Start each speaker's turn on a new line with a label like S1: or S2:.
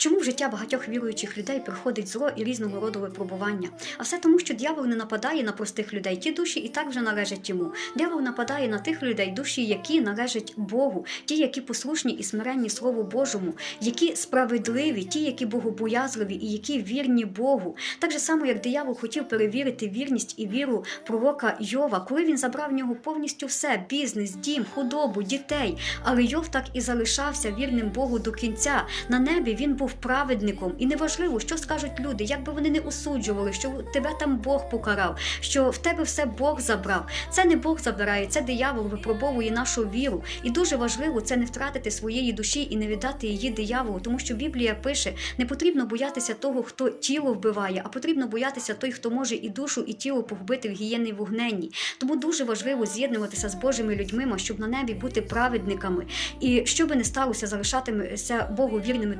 S1: Чому в життя багатьох віруючих людей приходить зло і різного роду випробування? А все тому, що дьявол не нападає на простих людей. Ті душі і так вже належать йому. Дьявол нападає на тих людей, душі, які належать Богу, ті, які послушні і смиренні Слову Божому, які справедливі, ті, які богобоязливі і які вірні Богу. Так же само, як диявол хотів перевірити вірність і віру пророка Йова, коли він забрав в нього повністю все: бізнес, дім, худобу, дітей. Але Йов так і залишався вірним Богу до кінця. На небі він був праведником, і неважливо, що скажуть люди, як би вони не осуджували, що тебе там Бог покарав, що в тебе все Бог забрав. Це не Бог забирає, це диявол випробовує нашу віру. І дуже важливо це не втратити своєї душі і не віддати її дияволу, тому що Біблія пише: не потрібно боятися того, хто тіло вбиває, а потрібно боятися той, хто може і душу, і тіло погубити в гієнній вогненні. Тому дуже важливо з'єднуватися з Божими людьми, щоб на небі бути праведниками. І що би не сталося, залишатися Богу вірними